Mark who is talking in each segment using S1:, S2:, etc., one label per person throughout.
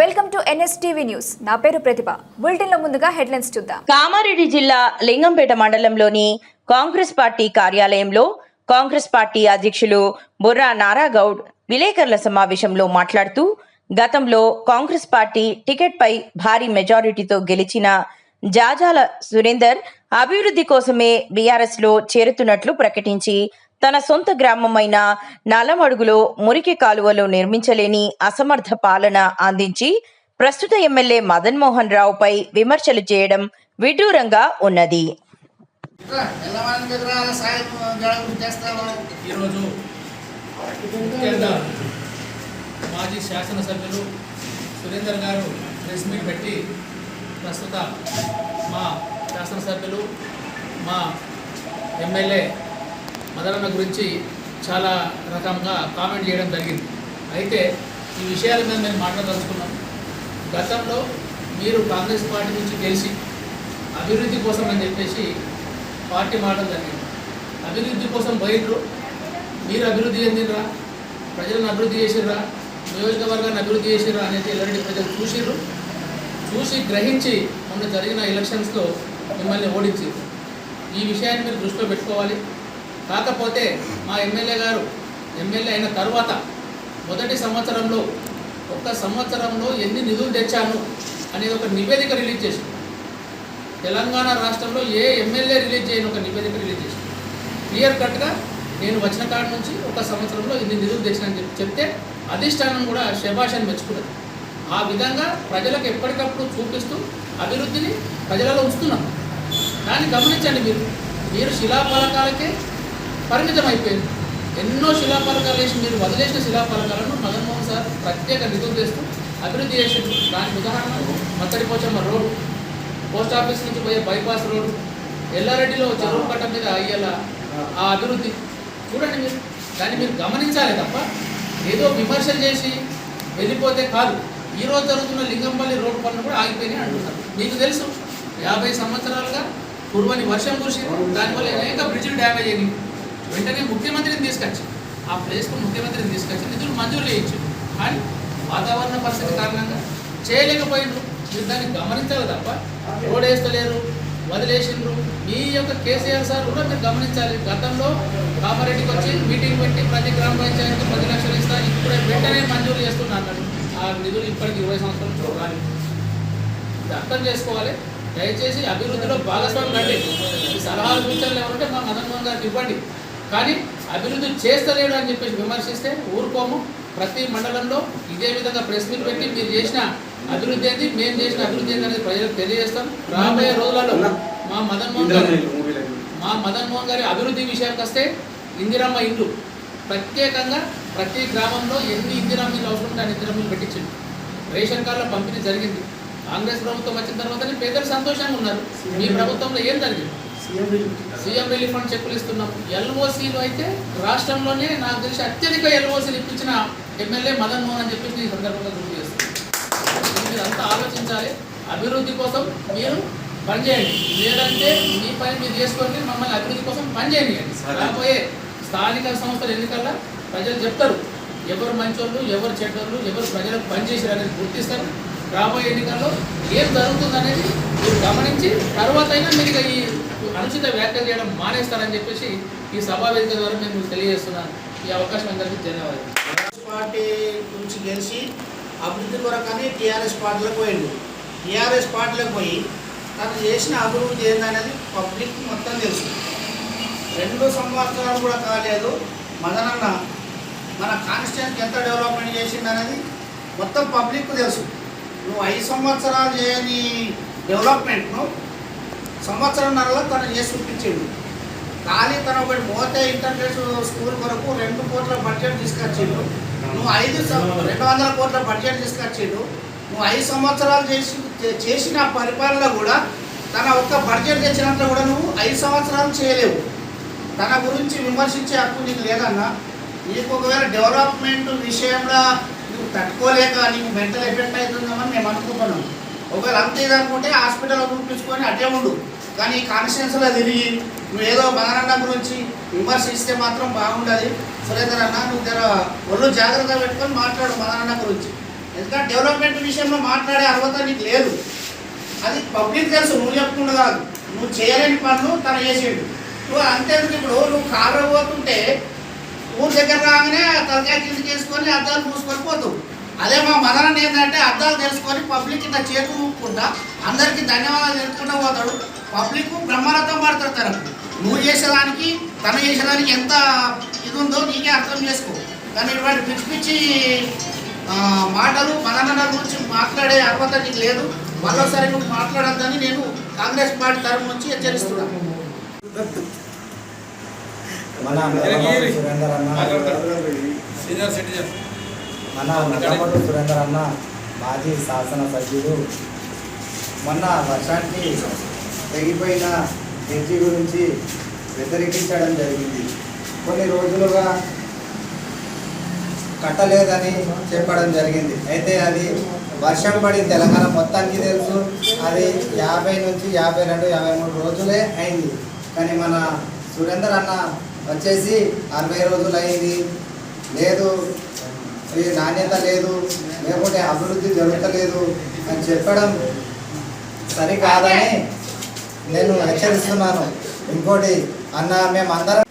S1: Welcome to NSTV news. నా పేరు ప్రతిభ. బులెటిన్లో ముందుగా హెడ్లైన్స్ చూద్దాం.
S2: కామారెడ్డి జిల్లా లింగంపేట మండలంలోని కాంగ్రెస్ పార్టీ కార్యాలయంలో కాంగ్రెస్ పార్టీ అధ్యక్షులు బుర్రా నారాగౌడ్ విలేకరుల సమావేశంలో మాట్లాడుతూ గతంలో కాంగ్రెస్ పార్టీ టికెట్పై భారీ మెజారిటీతో గెలిచిన జాజాల సురేందర్ అభివృద్ధి కోసమే బీఆర్ఎస్లో చేరుతున్నట్లు ప్రకటించి తన సొంత గ్రామమైన నలమడుగులో మురికి కాలువలు నిర్మించలేని అసమర్థ పాలన అందించి ప్రస్తుత ఎమ్మెల్యే మదన్ మోహన్ రావుపై విమర్శలు చేయడం విడ్డూరంగా ఉన్నది.
S3: మాజీ శాసనసభ్యులు సురేందర్ గారు ప్రెస్ మీట్ పెట్టి ప్రస్తుత మా శాసనసభ్యులు మా ఎమ్మెల్యే మదనన్న గురించి చాలా రకంగా కామెంట్ చేయడం జరిగింది. అయితే ఈ విషయాల మీద మేము మాట్లాడదలుచుకున్నాను గతంలో మీరు కాంగ్రెస్ పార్టీ నుంచి గెలిచి అభివృద్ధి కోసం అని చెప్పేసి పార్టీ మాటలు జరిగింది. అభివృద్ధి కోసం పోయినరు మీరు అభివృద్ధి చెందినరా ప్రజలను అభివృద్ధి చేసిర్రా? నియోజకవర్గాన్ని అభివృద్ధి చేసిర్రా అనేది ఇలాంటి ప్రజలు చూసిర్రు. చూసి గ్రహించి మొన్న జరిగిన ఎలక్షన్స్లో మిమ్మల్ని ఓడించారు ఈ విషయాన్ని మీరు దృష్టిలో పెట్టుకోవాలి. కాకపోతే మా ఎమ్మెల్యే గారు ఎమ్మెల్యే అయిన తర్వాత మొదటి సంవత్సరంలో ఒక్క సంవత్సరంలో ఎన్ని నిధులు తెచ్చాను అనేది ఒక నివేదిక రిలీజ్ చేసింది. తెలంగాణ రాష్ట్రంలో ఏ ఎమ్మెల్యే రిలీజ్ చేయని ఒక నివేదిక రిలీజ్ చేసింది. క్లియర్ కట్గా నేను వచ్చిన కాడ నుంచి ఒక సంవత్సరంలో ఇన్ని నిధులు తెచ్చినని చెప్పి చెప్తే అధిష్టానం కూడా శభాషని మెచ్చుకున్నది. ఆ విధంగా ప్రజలకు ఎప్పటికప్పుడు చూపిస్తూ అభివృద్ధిని ప్రజలలో ఉంచుతున్నాం. దాన్ని గమనించండి మీరు. మీరు శిలాఫలకాలకే పరిమితం అయిపోయింది ఎన్నో శిలాఫలకాలు వేసి మీరు వదిలేసిన శిలాఫలకాలను మదన్మోహన్ సార్ ప్రత్యేక నిధులు తెస్తూ అభివృద్ధి చేసింది దానికి ఉదాహరణ మత్తడిపోచమ్మ రోడ్డు పోస్ట్ ఆఫీస్ నుంచి పోయే బైపాస్ రోడ్డు ఎల్లారెడ్డిలో చెరువు కట్ట మీద అయ్యేలా ఆ అభివృద్ధి. చూడండి మీరు దాన్ని మీరు గమనించాలి తప్ప ఏదో విమర్శలు చేసి వెళ్ళిపోతే కాదు. ఈ రోజు జరుగుతున్న లింగంపల్లి రోడ్డు పనులు కూడా ఆగిపోయినాయి అంటున్నారు. మీకు తెలుసు యాభై సంవత్సరాలుగా కురువని వర్షం కురిసి దానివల్ల అనేక బ్రిడ్జిలు డ్యామేజ్ అయ్యింది వెంటనే ముఖ్యమంత్రిని తీసుకొచ్చి ఆ ప్లేస్కు ముఖ్యమంత్రిని తీసుకొచ్చి నిధులు మంజూరు చేయించు. కానీ వాతావరణ పరిస్థితి కారణంగా చేయలేకపోయినారు. మీరు దాన్ని గమనించాలి తప్ప రోడ్ వేస్తలేరు వదిలేసిండ్రు. మీ యొక్క కేసీఆర్ సార్ కూడా మీరు గమనించాలి. గతంలో కామారెడ్డికి వచ్చి మీటింగ్ పెట్టి ప్రతి గ్రామ పంచాయతీ పది లక్షలు ఇస్తా ఇప్పుడే వెంటనే మంజూరు చేస్తున్నా అన్నాడు ఆ నిధులు ఇప్పటికి ఇరవై సంవత్సరాలు చూడాలి ఇది అర్థం చేసుకోవాలి. దయచేసి అభివృద్ధిలో భాగస్వామి కండి సలహాలు సూచనలు ఎవరంటే మా మదన్ మోహన్ గారికి ఇవ్వండి. కానీ అభివృద్ధి చేస్తలేడు అని చెప్పేసి విమర్శిస్తే ఊరుకోము. ప్రతి మండలంలో ఇదే విధంగా ప్రెస్ మీట్ పెట్టి మీరు చేసిన అభివృద్ధి ఏంటి మేము చేసిన అభివృద్ధి ఏంటి అనేది ప్రజలకు తెలియజేస్తాం. రాబోయే రోజులలో మా మదన్ మోహన్ గారు మా మదన్ మోహన్ గారి అభివృద్ధి విషయానికి వస్తే ఇందిరమ్మ ఇల్లు ప్రత్యేకంగా ప్రతి గ్రామంలో ఎన్ని ఇందిరమ్మ ఇల్లు అవసరం ఉంటే అన్ని ఇందిరమ్మ ఇల్లు పెట్టించింది రేషన్ కార్డుల పంపిణీ జరిగింది. కాంగ్రెస్ ప్రభుత్వం వచ్చిన తర్వాతనే పేదలు సంతోషంగా ఉన్నారు. మీ ప్రభుత్వంలో ఏం జరిగింది? CM relief fund. చెక్కులు ఇస్తున్నాం ఎల్ఓసీలు అయితే రాష్ట్రంలోనే నాకు తెలిసి అత్యధిక ఎల్ఓసీలు ఇప్పించిన ఎమ్మెల్యే మదన్ మోహన్ అని చెప్పేసి ఈ సందర్భంగా గుర్తు చేస్తున్నాం. మీరు అంతా ఆలోచించాలి. అభివృద్ధి కోసం మీరు పనిచేయండి. లేదంటే మీ పని మీరు చేసుకోండి మమ్మల్ని అభివృద్ధి కోసం పనిచేయండి రాబోయే స్థానిక సంస్థల ఎన్నికల్లో ప్రజలు చెప్తారు ఎవరు మంచోళ్ళు ఎవరు చెడ్డోళ్ళు ఎవరు ప్రజలకు పనిచేసారు అనేది గుర్తిస్తారు. రాబోయే ఎన్నికల్లో ఏం జరుగుతుంది అనేది మీరు గమనించి తర్వాత అయినా మీరు ఈ అనుచిత వ్యాఖ్యలు చేయడం మానేస్తారని చెప్పేసి ఈ సభా వేదిక ద్వారా మేము తెలియజేస్తున్నాను. ఈ అవకాశం అందరికీ ధన్యవాదాలు.
S4: కాంగ్రెస్ పార్టీ నుంచి గెలిచి అభివృద్ధి కొరకని టీఆర్ఎస్ పార్టీలకు పోయిండు. టీఆర్ఎస్ పార్టీలకు పోయి తను చేసిన అభివృద్ధి ఏందనేది పబ్లిక్ మొత్తం తెలుసు. రెండు సంవత్సరాలు కూడా కాలేదు. మదనన్న మన కాన్స్టిట్యూన్సీ ఎంత డెవలప్మెంట్ చేసిందనేది మొత్తం పబ్లిక్ తెలుసు. నువ్వు ఐదు సంవత్సరాలు చేయని డెవలప్మెంట్ను సంవత్సరంన్నరలో తను చేసి చూపించిండు ఖాళీ తన ఒకటి మోతే ఇంటర్నేషనల్ స్కూల్ వరకు రెండు కోట్ల బడ్జెట్ తీసుకొచ్చిండు. నువ్వు ఐదు రెండు వందల కోట్ల బడ్జెట్ తీసుకొచ్చిండు. నువ్వు ఐదు సంవత్సరాలు చేసి చేసిన పరిపాలన కూడా తన ఒక్క బడ్జెట్ తెచ్చినంత కూడా నువ్వు ఐదు సంవత్సరాలు చేయలేవు. తన గురించి విమర్శించే హక్కు నీకు లేదన్నా. నీకు ఒకవేళ డెవలప్మెంట్ విషయంలో నువ్వు తట్టుకోలేక నీకు మెంటల్ ఎఫెక్ట్ అవుతుందేమని మేము అనుకుంటున్నాం. ఒకవేళ అంత ఇదనుకుంటే హాస్పిటల్లో చూపించుకొని అటే ఉండు. కానీ కాన్స్టిట్యూన్సీలో తిరిగి నువ్వు ఏదో మదనన్న గురించి విమర్శిస్తే మాత్రం బాగుండదు. సురేందర్ అన్న నువ్వు జర ఒళ్ళు జాగ్రత్త పెట్టుకొని మాట్లాడు మదనన్న గురించి. ఎందుకంటే డెవలప్మెంట్ విషయంలో మాట్లాడే అర్హత నీకు లేదు. అది పబ్లిక్ తెలుసు నువ్వు చెప్పుకుంటూ కాదు. నువ్వు చేయలేని పనులు తను చేసేడు. నువ్వు అంతేందుకు ఇప్పుడు నువ్వు కారు పోతుంటే ఊరు దగ్గర రాగానే తలకాయ కింద చేసుకొని అద్దాలు మూసుకొని పోతావు. అదే మా మదన ఏంటంటే అద్దాలు తెలుసుకొని పబ్లిక్ ఇంత చేతులు ఊపుకుంటా అందరికీ ధన్యవాదాలు తెలుపుకుంటూ పోతాడు. పబ్లిక్ బ్రహ్మరథం పడతాడు తనకు. నువ్వు చేసేదానికి తను చేసేదానికి ఎంత ఇది ఉందో నీకే అర్థం చేసుకో. కానీ ఇటువంటి పిచ్చి పిచ్చి ఆ, మాటలు మననల గురించి మాట్లాడే అర్హత నీకు లేదు. మరోసారి నువ్వు మాట్లాడద్దని నేను కాంగ్రెస్ పార్టీ తరఫు నుంచి హెచ్చరిస్తున్నాను
S5: మన
S3: సీనియర్ సిటిజన్.
S5: మన నల్లమల్లి సురేందర్ అన్న మాజీ శాసన సభ్యుడు మొన్న వర్షానికి తెగిపోయిన బ్రిడ్జి గురించి వ్యతిరేకించడం జరిగింది. కొన్ని రోజులుగా కట్టలేదని చెప్పడం జరిగింది. అయితే అది వర్షం పడి తెలంగాణ మొత్తానికి తెలుసు అది యాభై నుంచి యాభై రెండు యాభై మూడు రోజులే అయింది. కానీ మన సురేందర్ అన్న వచ్చేసి అరవై రోజులు అయింది లేదు ఈ నాణ్యత లేదు లేకుంటే అభివృద్ధి జరుగుతలేదు అని చెప్పడం సరికాదని నేను హెచ్చరిస్తున్నాను. ఇంకోటి అన్న మేమందరం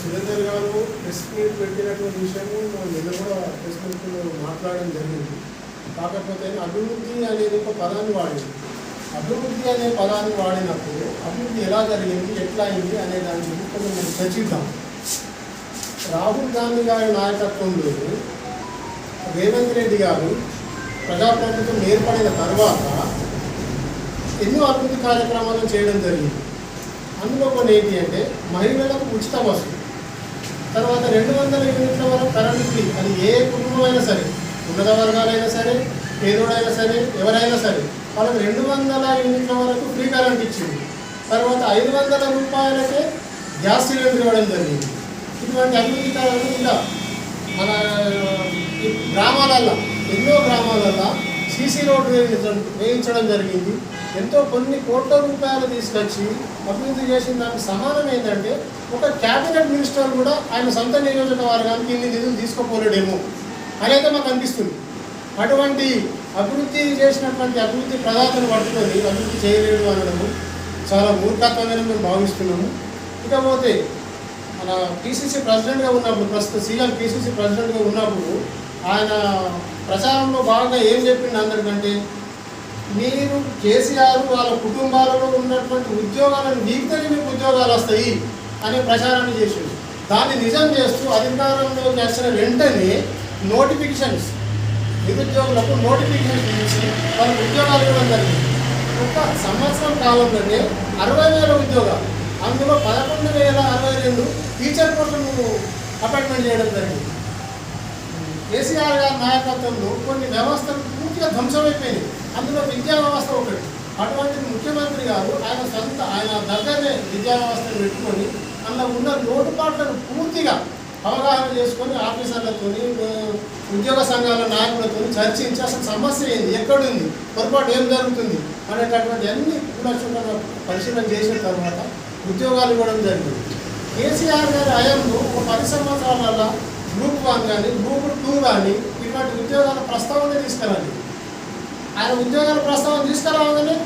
S6: సురేందర్ గారు ప్రెస్ మీట్ పెట్టినటువంటి విషయము నిన్న కూడా ప్రెస్ మీట్లో మాట్లాడడం జరిగింది. కాకపోతే అభివృద్ధి అనేది ఒక పదాన్ని వాడింది. అభివృద్ధి అనే పదాన్ని వాడినప్పుడు అభివృద్ధి ఎలా జరిగింది ఎట్లా అయింది అనే దాని గురించి కొంచెం మనం చర్చిద్దాం. రాహుల్ గాంధీ గారి నాయకత్వంలో రేవంత్ రెడ్డి గారు ప్రజాప్రభుత్వం ఏర్పడిన తర్వాత ఎన్నో అభివృద్ధి కార్యక్రమాలను చేయడం జరిగింది. అందులో కొన్ని ఏంటి అంటే మహిళలకు ఉచిత బస్సు. తర్వాత రెండు వందల యూనిట్ల వరకు కరెంట్ ఫ్రీ అది ఏ కుటుంబం అయినా సరే ఉన్నత వర్గాలైనా సరే పేదోడైనా సరే ఎవరైనా సరే వాళ్ళకి రెండు వందల యూనిట్ల వరకు ఫ్రీ కరెంట్ ఇచ్చింది. తర్వాత ఐదు వందల రూపాయలకే గ్యాస్ సిలిండర్ ఇవ్వడం జరిగింది. ఇటువంటి అభివృద్ధి కార్యక్రమాలు ఇలా మన గ్రామాలల్లో ఎన్నో గ్రామాలల్లో సీసీ రోడ్డు వేయించడం వేయించడం జరిగింది. ఎంతో కొన్ని కోట్ల రూపాయలు తీసుకొచ్చి అభివృద్ధి చేసిన దానికి సమానం ఏంటంటే ఒక క్యాబినెట్ మినిస్టర్ కూడా ఆయన సొంత నియోజకవర్గానికి ఇన్ని నిధులు తీసుకోపోలేడేమో. అనేది మాకు అనిపిస్తుంది. అటువంటి అభివృద్ధి చేసినటువంటి అభివృద్ధి ప్రదాతను పట్టుకొని అభివృద్ధి చేయలేడు అనడము చాలా మూర్ఖత్వమైన మేము భావిస్తున్నాము. ఇకపోతే మన పిసిసి ప్రెసిడెంట్గా ఉన్నప్పుడు ప్రస్తుత సీఎం పిసిసి ప్రెసిడెంట్గా ఉన్నప్పుడు ఆయన ప్రచారంలో బాగా ఏం చెప్పింది అందరికంటే మీరు కేసీఆర్ వాళ్ళ కుటుంబాలలో ఉన్నటువంటి ఉద్యోగాలను వీక్తని మీకు ఉద్యోగాలు వస్తాయి అనే ప్రచారాన్ని చేసింది దాన్ని నిజం చేస్తూ అధికారంలో చేసిన వెంటనే నోటిఫికేషన్స్ నిరుద్యోగులకు నోటిఫికేషన్ ఇచ్చి వారి ఉద్యోగాలు ఇవ్వడం జరిగింది. ఒక సంవత్సరం కాలంలోనే అరవై వేల ఉద్యోగాలు అందులో పదకొండు వేల అరవై రెండు టీచర్ పోస్టులను అపాయింట్మెంట్ చేయడం జరిగింది. కేసీఆర్ గారి నాయకత్వంలో కొన్ని వ్యవస్థలు పూర్తిగా ధ్వంసమైపోయినాయి. అందులో విద్యా వ్యవస్థ ఒకటి. అటువంటి ముఖ్యమంత్రి గారు ఆయన సొంత ఆయన దగ్గరనే విద్యా వ్యవస్థను పెట్టుకొని అందులో ఉన్న లోటుపాట్లను పూర్తిగా అవగాహన చేసుకొని ఆఫీసర్లతో ఉద్యోగ సంఘాల నాయకులతో చర్చించి అసలు సమస్య ఏంది? ఎక్కడుంది? పొరపాటు ఏం జరుగుతుంది? అనేటటువంటి అన్ని కూడా పరిశీలన చేసిన తర్వాత ఉద్యోగాలు ఇవ్వడం జరిగింది. కేసీఆర్ గారి హయాంలో ఒక పది సంవత్సరాల గ్రూప్ వన్ కానీ గ్రూప్ టూ కానీ ఇటువంటి ఉద్యోగాల ప్రస్తావన తీసుకురాలి ఆయన ఉద్యోగాల ప్రస్తావన తీసుకురాగానే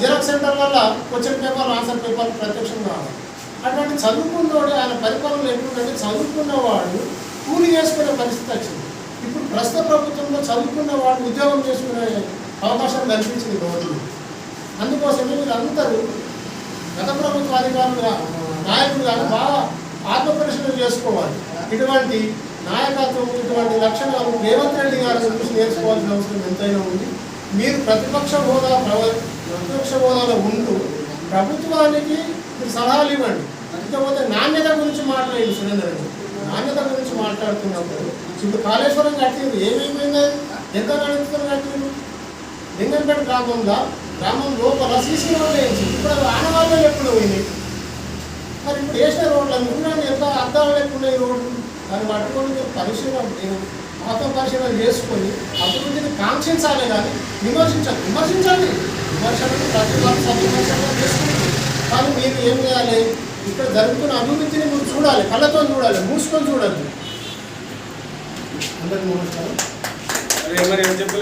S6: జిరాక్స్ సెంటర్ వల్ల క్వశ్చన్ పేపర్ ఆన్సర్ పేపర్ ప్రత్యక్షం కావాలి. అటువంటి చదువుకున్నవాడు ఆయన పరిపాలనలో ఎట్లుందంటే చదువుకున్నవాడు కూలి చేసుకునే పరిస్థితి వచ్చింది. ప్రస్తుత ప్రభుత్వంలో చదువుకున్న వాళ్ళు ఉద్యోగం చేసుకునే అవకాశం కల్పించింది గవర్నమెంట్. అందుకోసమే వీళ్ళందరూ గత ప్రభుత్వ అధికారులు గా- నాయకులు బాగా ఆత్మపరిశీలన చేసుకోవాలి. ఇటువంటి నాయకత్వం ఇటువంటి లక్షణాలు రేవంత్ రెడ్డి గారి గురించి నేర్చుకోవాల్సిన అవసరం ఎంతైనా ఉంది. మీరు ప్రతిపక్ష హోదా ప్రవ- ప్రతిపక్ష హోదాలో ఉంటూ ప్రభుత్వానికి మీరు సలహాలు ఇవ్వండి. ఇకపోతే నాణ్యత గురించి మాట్లాడండి సురేందర్ రెడ్డి. నాణ్యత గురించి మాట్లాడుతున్నప్పుడు ఇప్పుడు కాళేశ్వరం కట్టింది. ఏమేమైంది? ఎంత నాణ్యతతో కట్టింది. లింగంపేట గ్రామంలో గ్రామం లోపల సీసీ రోడ్లు వేయించి ఇప్పుడు అది ఆనవాళ్ళు ఎప్పుడు పోయినాయి మరి ఇప్పుడు వేసిన రోడ్లు ముందు ఎంత అర్థాలు లేకుండా ఈ రోడ్లు? దాన్ని పట్టుకొని పరిశీలన మీరు పరిశీలన చేసుకొని అభివృద్ధిని కాంక్షించాలి కానీ విమర్శించాలి. విమర్శించండి విమర్శలను ప్రతి వాళ్ళు విమర్శన చేసుకుంటుంది కానీ మీరు ఏం చేయాలి? ఇక్కడ జరుగుతున్న అభివృద్ధిని మీరు చూడాలి కళ్ళతో చూడాలి మూసుకొని చూడాలి అందరికీ నమస్కారం.